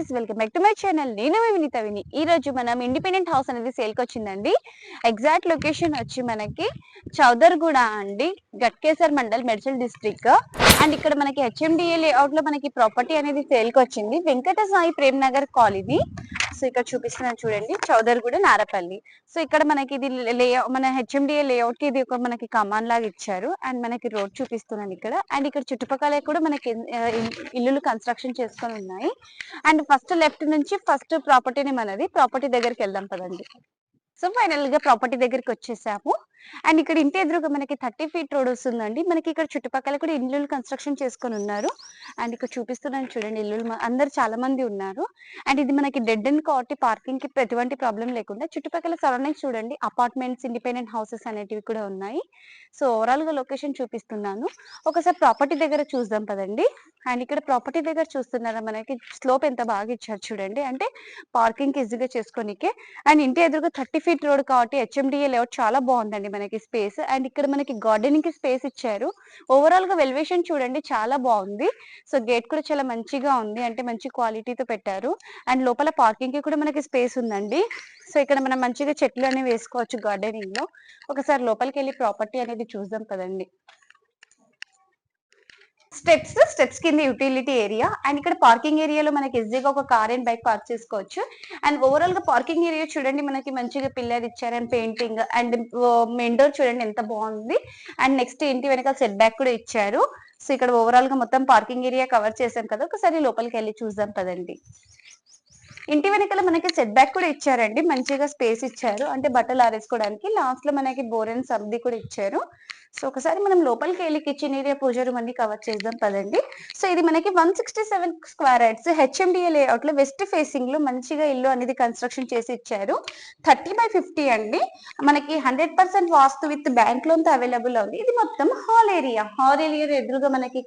Guys welcome back to my channel నేను మీ వినీత విని. ఈ రోజు మనం ఇండిపెండెంట్ హౌస్ అనేది సేల్కి వచ్చిందండి. ఎగ్జాక్ట్ లొకేషన్ వచ్చి మనకి చౌదర్గూడ అండి గట్కేసర్ మండల్ మెడ్చల్ డిస్ట్రిక్ట్ అండ్ ఇక్కడ మనకి హెచ్ఎండిఏ లేఅవుట్లో మనకి ప్రాపర్టీ అనేది సేల్కి వచ్చింది. వెంకట సాయి ప్రేమ్ నగర్ కాలనీ. సో ఇక్కడ చూపిస్తున్నాను చూడండి చౌదరిగూడ నారపల్లి. సో ఇక్కడ మనకి ఇది లే మన హెచ్ఎండిఏ లేఅవుట్కి ఇది ఒక మనకి కమాన్ లాగా ఇచ్చారు. అండ్ మనకి రోడ్ చూపిస్తున్నాను ఇక్కడ. అండ్ ఇక్కడ చుట్టుపక్కల కూడా మనకి ఇల్లులు కన్స్ట్రక్షన్ చేసుకొని ఉన్నాయి. అండ్ ఫస్ట్ లెఫ్ట్ నుంచి ఫస్ట్ ప్రాపర్టీని మనది ప్రాపర్టీ దగ్గరికి వెళ్దాం పదండి. సో ఫైనల్గా ప్రాపర్టీ దగ్గరికి వచ్చేసాము. అండ్ ఇక్కడ ఇంటి ఎదురుగా మనకి థర్టీ ఫీట్ రోడ్ వస్తుందండి. మనకి ఇక్కడ చుట్టుపక్కల కూడా ఇల్లులు కన్స్ట్రక్షన్ చేసుకొని ఉన్నారు. అండ్ ఇక్కడ చూపిస్తున్నాను చూడండి ఇల్లులు అందరు చాలా మంది ఉన్నారు. అండ్ ఇది మనకి డెడ్ అండ్ కాబట్టి పార్కింగ్కి ఎటువంటి ప్రాబ్లం లేకుండా చుట్టుపక్కల సరౌండింగ్ చూడండి అపార్ట్మెంట్స్ ఇండిపెండెంట్ హౌసెస్ అనేటివి కూడా ఉన్నాయి. సో ఓవరాల్గా లొకేషన్ చూపిస్తున్నాను. ఒకసారి ప్రాపర్టీ దగ్గర చూద్దాం పదండి. అండ్ ఇక్కడ ప్రాపర్టీ దగ్గర చూస్తున్నారా మనకి స్లోప్ ఎంత బాగా ఇచ్చారు చూడండి. అంటే పార్కింగ్కి ఈజీగా చేసుకోనికే. అండ్ ఇంటి ఎదురుగా థర్టీ ఫీట్ రోడ్ కాబట్టి హెచ్ఎండిఏ లేఅవుట్ చాలా బాగుందండి. మనకి స్పేస్ అండ్ ఇక్కడ మనకి గార్డెనింగ్కి స్పేస్ ఇచ్చారు. ఓవరాల్గా వెల్వేషన్ చూడండి చాలా బాగుంది. సో గేట్ కూడా చాలా మంచిగా ఉంది. అంటే మంచి క్వాలిటీతో పెట్టారు. అండ్ లోపల పార్కింగ్కి కూడా మనకి స్పేస్ ఉందండి. సో ఇక్కడ మనం మంచిగా చెట్లు అనేవి వేసుకోవచ్చు గార్డెనింగ్లో. ఒకసారి లోపలికి వెళ్ళి ప్రాపర్టీ అనేది చూద్దాం కదండి. స్టెప్స్ స్టెప్స్ కింద యూటిలిటీ ఏరియా. అండ్ ఇక్కడ పార్కింగ్ ఏరియాలో మనకి ఈజీగా ఒక కార్ అండ్ బైక్ పార్క్ చేసుకోవచ్చు. అండ్ ఓవరాల్గా పార్కింగ్ ఏరియా చూడండి మనకి మంచిగా పిల్లర్ ఇచ్చారు and painting. And main door చూడండి ఎంత బాగుంది. అండ్ నెక్స్ట్ ఇంటి వెనకాల సెట్ బ్యాక్ కూడా ఇచ్చారు. సో ఇక్కడ ఓవరాల్గా మొత్తం పార్కింగ్ ఏరియా కవర్ చేసాం కదా ఒకసారి లోపలికి వెళ్ళి చూద్దాం పదండి. ఇంటి వెనకాల మనకి సెట్ బ్యాక్ కూడా ఇచ్చారండి. మంచిగా స్పేస్ ఇచ్చారు. అంటే బట్టలు ఆరేసుకోవడానికి. లాస్ట్లో మనకి బోరెన్ సబ్ది కూడా ఇచ్చారు. సో ఒకసారి మనం లోపలికి వెళ్ళి కిచెన్ ఏరియా పూజ రూమ్ అన్ని కవర్ చేద్దాం పదండి. సో ఇది మనకి one sixty seven square yards HMDA లేఅవుట్లో వెస్ట్ ఫేసింగ్లో మంచిగా ఇల్లు అనేది కన్స్ట్రక్షన్ చేసి ఇచ్చారు. థర్టీ బై ఫిఫ్టీ అండి. మనకి hundred percent vaastu with bank లోన్తో available ఉంది. ఇది మొత్తం హాల్ ఏరియా హాల్ ఏరియా ఎదురుగా మనకి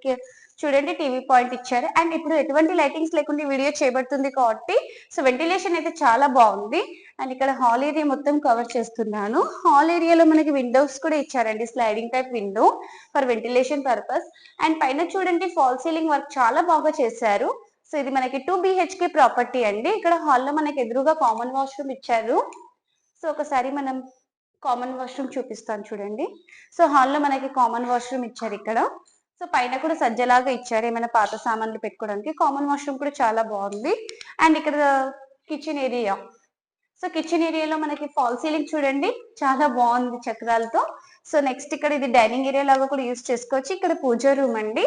చూడండి టీవీ పాయింట్ ఇచ్చారు. అండ్ ఇప్పుడు ఎటువంటి లైటింగ్స్ లేకుండా వీడియో చేయబడుతుంది కాబట్టి సో వెంటిలేషన్ అయితే చాలా బాగుంది. అండ్ ఇక్కడ హాల్ ఏరియా మొత్తం కవర్ చేస్తున్నాను. హాల్ ఏరియాలో మనకి విండోస్ కూడా ఇచ్చారండి sliding type window for ventilation purpose. And పైన చూడండి ఫాల్ సీలింగ్ వర్క్ చాలా బాగా చేశారు. సో ఇది మనకి టూ బిహెచ్కే ప్రాపర్టీ అండి. ఇక్కడ హాల్లో మనకి ఎదురుగా కామన్ వాష్రూమ్ ఇచ్చారు. సో ఒకసారి మనం కామన్ వాష్రూమ్ చూపిస్తాను చూడండి. సో హాల్లో మనకి కామన్ వాష్రూమ్ ఇచ్చారు ఇక్కడ. సో పైన కూడా సజ్జలాగా ఇచ్చారు ఏమైనా పాత సామాన్లు పెట్టుకోవడానికి. కామన్ వాష్రూమ్ కూడా చాలా బాగుంది. అండ్ ఇక్కడ కిచెన్ ఏరియా సో కిచెన్ ఏరియాలో మనకి ఫాల్ సీలింగ్ చూడండి. చాలా బాగుంది చక్రాలతో. సో నెక్స్ట్ ఇక్కడ ఇది డైనింగ్ ఏరియా లాగా కూడా యూస్ చేసుకోవచ్చు. ఇక్కడ పూజ రూమ్ అండి.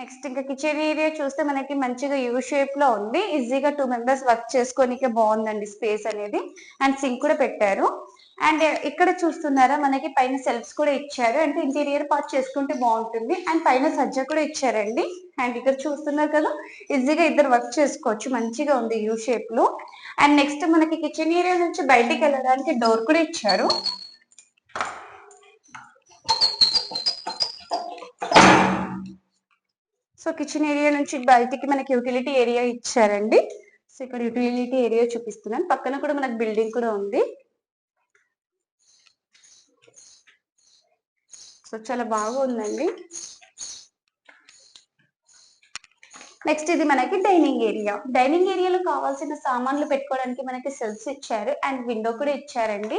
నెక్స్ట్ ఇంకా కిచెన్ ఏరియా చూస్తే మనకి మంచిగా యూ షేప్లో ఉంది. ఈజీగా టూ మెంబర్స్ వర్క్ చేసుకోనికే బాగుందండి స్పేస్ అనేది. అండ్ సింక్ కూడా పెట్టారు. అండ్ uh, ఇక్కడ చూస్తున్నారా మనకి పైన సెల్ఫ్స్ కూడా ఇచ్చారు. అంటే ఇంటీరియర్ పార్ట్ చేసుకుంటే బాగుంటుంది. అండ్ పైన సజ్జ కూడా ఇచ్చారండి. అండ్ ఇక్కడ చూస్తున్నారు కదా ఈజీగా ఇద్దరు వర్క్ చేసుకోవచ్చు. మంచిగా ఉంది యూ షేప్లో. అండ్ నెక్స్ట్ మనకి కిచెన్ ఏరియా నుంచి బయటికి వెళ్ళడానికి డోర్ కూడా ఇచ్చారు. సో కిచెన్ ఏరియా నుంచి బయటికి మనకి యూటిలిటీ ఏరియా ఇచ్చారండి. సో ఇక్కడ యూటిలిటీ ఏరియా చూపిస్తున్నాను. పక్కన కూడా మనకి బిల్డింగ్ కూడా ఉంది. సో చాలా బాగుందండి. నెక్స్ట్ ఇది మనకి డైనింగ్ ఏరియా. డైనింగ్ ఏరియాలో కావాల్సిన సామాన్లు పెట్టుకోవడానికి మనకి సెల్స్ ఇచ్చారు అండ్ విండో కూడా ఇచ్చారండి.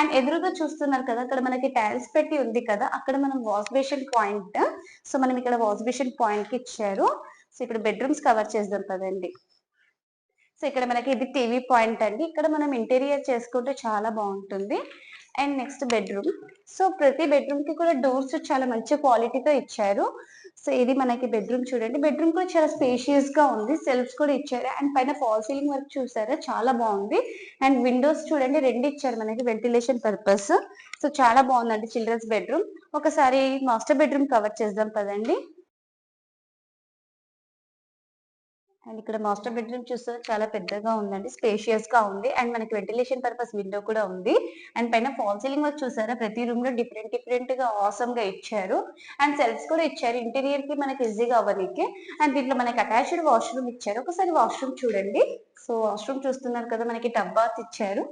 అండ్ ఎదురుగా చూస్తున్నారు కదా అక్కడ మనకి టైల్స్ పెట్టి ఉంది కదా అక్కడ మనం వాష్ బేషన్ పాయింట్. సో మనం ఇక్కడ వాష్ బేషన్ పాయింట్కి ఇచ్చారు. సో ఇప్పుడు బెడ్రూమ్స్ కవర్ చేద్దాం కదండి సో ఇక్కడ మనకి ఇది టీవీ పాయింట్ అండి. ఇక్కడ మనం ఇంటీరియర్ చేసుకుంటే చాలా బాగుంటుంది. అండ్ నెక్స్ట్ బెడ్రూమ్ సో ప్రతి బెడ్రూమ్కి కూడా డోర్స్ చాలా మంచి క్వాలిటీతో ఇచ్చారు. సో ఇది మనకి బెడ్రూమ్ చూడండి. బెడ్రూమ్ కూడా చాలా స్పేషియస్గా ఉంది. సెల్ఫ్స్ కూడా ఇచ్చారు. అండ్ పైన ఫాల్ సీలింగ్ వర్క్ చూసారా? చాలా బాగుంది. అండ్ విండోస్ చూడండి. రెండు ఇచ్చారు మనకి వెంటిలేషన్ పర్పస్ సో చాలా బాగుందండి చిల్డ్రన్స్ బెడ్రూమ్ ఒకసారి మాస్టర్ బెడ్రూమ్ కవర్ చేద్దాం పదండి. అండ్ ఇక్కడ మాస్టర్ బెడ్రూమ్ చూస్తే చాలా పెద్దగా ఉందండి స్పేషియస్గా ఉంది. అండ్ మనకి వెంటిలేషన్ పర్పస్ విండో కూడా ఉంది. అండ్ పైన ఫాల్ సీలింగ్ వర్క్ చూసారా? ప్రతి రూమ్లో డిఫరెంట్ డిఫరెంట్గా ఆసమ్గా ఇచ్చారు. అండ్ సెల్ఫ్స్ కూడా ఇచ్చారు. ఇంటీరియర్కి మనకి ఈజీగా అవ్వడానికి అండ్ దీంట్లో మనకి అటాచ్డ్ వాష్రూమ్ ఇచ్చారు. ఒకసారి వాష్రూమ్ చూడండి. సో వాష్రూమ్ చూస్తున్నారు కదా మనకి టబ్ బాత్ ఇచ్చారు.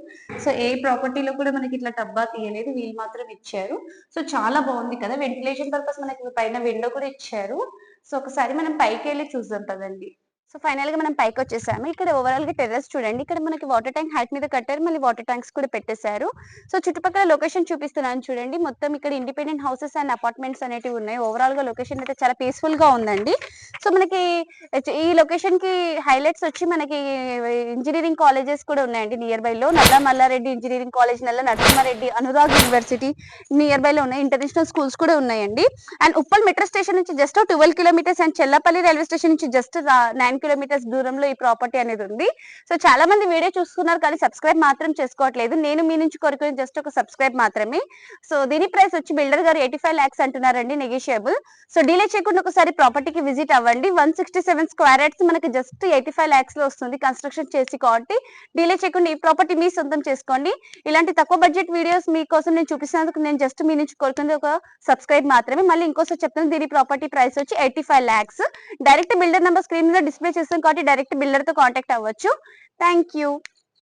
సో ఏ ప్రాపర్టీలో కూడా మనకి ఇట్లా టబ్ బాత్ ఇవ్వలేదు వీళ్ళు మాత్రం ఇచ్చారు. సో చాలా బాగుంది కదా. వెంటిలేషన్ పర్పస్ మనకి పైన విండో కూడా ఇచ్చారు. సో ఒకసారి మనం పైకి వెళ్ళి చూద్దాం కదండి సో ఫైనల్గా మనం పైకి వచ్చేసాము. ఇక్కడ ఓవరాల్గా టెర్రస్ చూడండి. ఇక్కడ మనకి వాటర్ ట్యాంక్ హైట్ మీద కట్టారు. మళ్ళీ వాటర్ ట్యాంక్స్ కూడా పెట్టేశారు. సో చుట్టుపక్కల లొకేషన్ చూపిస్తున్నాను చూడండి. మొత్తం ఇక్కడ ఇండిపెండెంట్ హౌసెస్ అండ్ అపార్ట్మెంట్స్ అనేటివి ఉన్నాయి. ఓవరాల్గా లొకేషన్ అయితే చాలా పీస్ఫుల్గా ఉందండి. సో మనకి ఈ లొకేషన్కి హైలైట్స్ వచ్చి మనకి ఇంజనీరింగ్ కాలేజెస్ కూడా ఉన్నాయండి నియర్ బై లో. నల్ల Malla Reddy engineering college Nalla Narasimha Reddy Anurag university near by లో ఉన్నాయి. ఇంటర్నేషనల్ స్కూల్స్ కూడా ఉన్నాయండి. అండ్ ఉప్పల్ మెట్రో స్టేషన్ నుంచి just twelve kilometres and Chellapalli railway station నుంచి జస్ట్ నైన్ కిలోమీటర్స్ దూరంలో ఈ ప్రాపర్టీ అనేది ఉంది. సో చాలా మంది వీడియో చూస్తున్నారు కానీ సబ్స్క్రైబ్ మాత్రం చేసుకోవట్లేదు. నేను మీ నుంచి కోరుకునే జస్ట్ ఒక సబ్స్క్రైబ్ మాత్రమే. సో దీని ప్రైస్ వచ్చి బిల్డర్ గారు ఎయిటీ ఫైవ్ ల్యాక్స్ అంటున్నారండి నెగిషియబుల్ సో డీలే చేయకుండా ఒకసారి ప్రాపర్టీకి విజిట్ అవ్వండి. One sixty seven square yards మనకి జస్ట్ ఎయిటీ ఫైవ్ ల్యాక్స్లో వస్తుంది కన్స్ట్రక్షన్ చేసి కాబట్టి డీలే చేయకుండా ఈ ప్రాపర్టీ మీ సొంతం చేసుకోండి. ఇలాంటి తక్కువ బడ్జెట్ వీడియోస్ మీకోసం నేను చూపిస్తున్నందుకు నేను జస్ట్ మీ నుంచి కోరుకుంది ఒక సబ్స్క్రైబ్ మాత్రమే. మళ్ళీ ఇంకోసారి చెప్తాను దీని ప్రాపర్టీ ప్రైస్ వచ్చి eighty five lakhs direct builder number screen మీద డిస్ప్లే చేస్తాం కాబట్టి డైరెక్ట్ బిల్డర్తో కాంటాక్ట్ అవ్వచ్చు. Thank you